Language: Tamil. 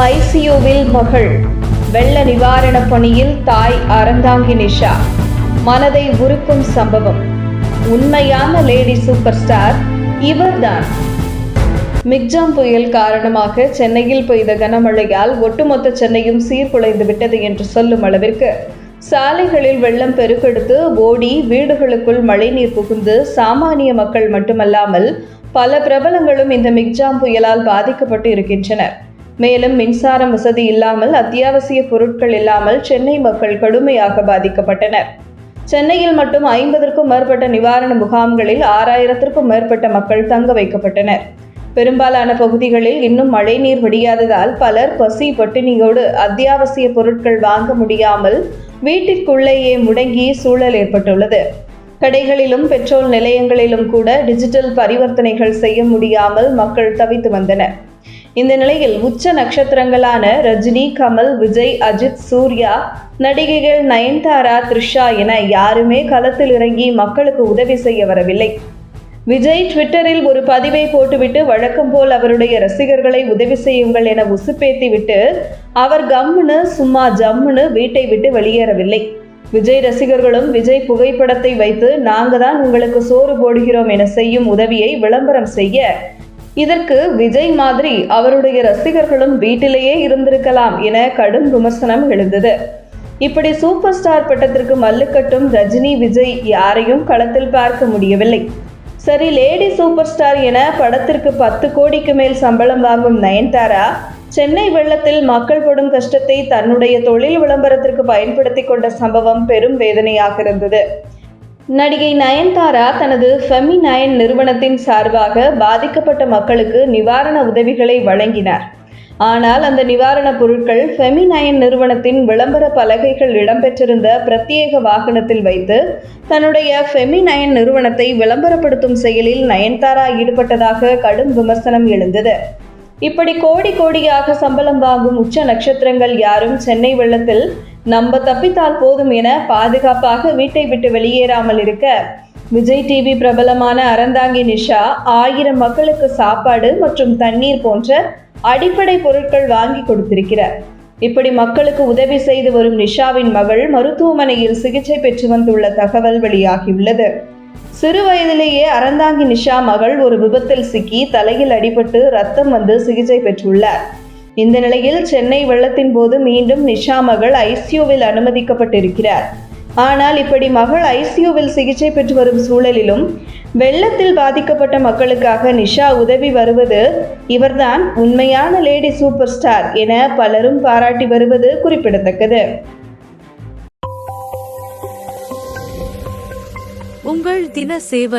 ஐசியூவில் மகள். வெள்ள நிவாரணப் பணியில் தாய் அறந்தாங்கி நிஷா. மனதை உருக்கும் சம்பவம். உண்மையான லேடி சூப்பர் ஸ்டார் இவர்தான். மிக்ஜாம் புயல் காரணமாக சென்னையில் பெய்த கனமழையால் ஒட்டுமொத்த சென்னையும் சீர்குலைந்து விட்டது என்று சொல்லும் அளவிற்கு சாலைகளில் வெள்ளம் பெருக்கெடுத்து ஓடி வீடுகளுக்குள் மழைநீர் புகுந்து சாமானிய மக்கள் மட்டுமல்லாமல் பல பிரபலங்களும் இந்த மிக்ஜாம் புயலால் பாதிக்கப்பட்டு இருக்கின்றனர். மேலும் மின்சாரம் வசதி இல்லாமல் அத்தியாவசிய பொருட்கள் இல்லாமல் சென்னை மக்கள் கடுமையாக பாதிக்கப்பட்டனர். சென்னையில் மட்டும் ஐம்பதற்கும் மேற்பட்ட நிவாரண முகாம்களில் ஆறாயிரத்திற்கும் மேற்பட்ட மக்கள் தங்க வைக்கப்பட்டனர். பெரும்பாலான பகுதிகளில் இன்னும் மழைநீர் வடியாததால் பலர் பசி பட்டினியோடு அத்தியாவசிய பொருட்கள் வாங்க முடியாமல் வீட்டிற்குள்ளேயே முடங்கிய சூழல் ஏற்பட்டுள்ளது. கடைகளிலும் பெட்ரோல் நிலையங்களிலும் கூட டிஜிட்டல் பரிவர்த்தனைகள் செய்ய முடியாமல் மக்கள் தவித்து வந்தனர். இந்த நிலையில் உச்ச நட்சத்திரங்களான ரஜினி கமல் விஜய் அஜித் சூர்யா நடிகைகள் நயன்தாரா த்ரிஷா என யாருமே களத்தில் இறங்கி மக்களுக்கு உதவி செய்ய வரவில்லை. விஜய் ட்விட்டரில் ஒரு பதிவை போட்டுவிட்டு வழக்கம் போல் அவருடைய ரசிகர்களை உதவி செய்யுங்கள் என உசுப்பேத்தி விட்டு அவர் கம்முன்னு சும்மா ஜம்முன்னு வீட்டை விட்டு வெளியேறவில்லை. விஜய் ரசிகர்களும் விஜய் புகைப்படத்தை வைத்து நாங்க தான் உங்களுக்கு சோறு போடுகிறோம் என செய்யும் உதவியை விளம்பரம் செய்ய இதற்கு விஜய் மாதிரி அவருடைய ரசிகர்களும் வீட்டிலேயே இருந்திருக்கலாம் என கடும் விமர்சனம் எழுந்தது. இப்படி சூப்பர் ஸ்டார் பட்டத்திற்கு மல்லுக்கட்டும் ரஜினி விஜய் யாரையும் களத்தில் பார்க்க முடியவில்லை. சரி லேடி சூப்பர் ஸ்டார் என படத்திற்கு பத்து கோடிக்கு மேல் சம்பளம் வாங்கும் நயன்தாரா சென்னை வெள்ளத்தில் மக்கள் படும் கஷ்டத்தை தன்னுடைய தொழில் விளம்பரத்திற்கு பயன்படுத்தி கொண்ட சம்பவம் பெரும் வேதனையாக இருந்தது. நடிகை நயன்தாரா தனது ஃபெமி நயன் நிறுவனத்தின் சார்பாக பாதிக்கப்பட்ட மக்களுக்கு நிவாரண உதவிகளை வழங்கினார். ஆனால் அந்த நிவாரணப் பொருட்கள் ஃபெமி நயன் நிறுவனத்தின் விளம்பர பலகைகள் இடம்பெற்றிருந்த பிரத்யேக வாகனத்தில் வைத்து தன்னுடைய ஃபெமி நயன் நிறுவனத்தை விளம்பரப்படுத்தும் செயலில் நயன்தாரா ஈடுபட்டதாக கடும் விமர்சனம் எழுந்தது. இப்படி கோடி கோடியாக சம்பளம் வாங்கும் உச்ச நட்சத்திரங்கள் யாரும் சென்னை வெள்ளத்தில் நம்ம தப்பித்தால் போதும் என பாதுகாப்பாக வீட்டை விட்டு வெளியேறாமல் இருக்க. விஜய் டிவி பிரபலமான அறந்தாங்கி நிஷா ஆயிரம் மக்களுக்கு சாப்பாடு மற்றும் தண்ணீர் போன்ற அடிப்படை பொருட்கள் வாங்கி கொடுத்திருக்கிறார். இப்படி மக்களுக்கு உதவி செய்து வரும் நிஷாவின் மகள் மருத்துவமனையில் சிகிச்சை பெற்று வந்துள்ள தகவல் வெளியாகியுள்ளது. சிறு வயதிலேயே அறந்தாங்கி நிஷா மகள் ஒரு விபத்தில் சிக்கி தலையில் அடிபட்டு ரத்தம் வந்து சிகிச்சை பெற்றுள்ளார். இந்த நிலையில் சென்னை வெள்ளத்தின் போது மீண்டும் நிஷா மகள் ஐசியூவில் அனுமதிக்கப்பட்டிருக்கிறார். ஆனால் இப்படி மகள் ஐசியூவில் சிகிச்சை பெற்று வரும் சூழலிலும் வெள்ளத்தில் பாதிக்கப்பட்ட மக்களுக்காக நிஷா உதவி வருவது இவர்தான் உண்மையான லேடி சூப்பர் ஸ்டார் என பலரும் பாராட்டி வருவது குறிப்பிடத்தக்கது. உங்கள் தின சேவல்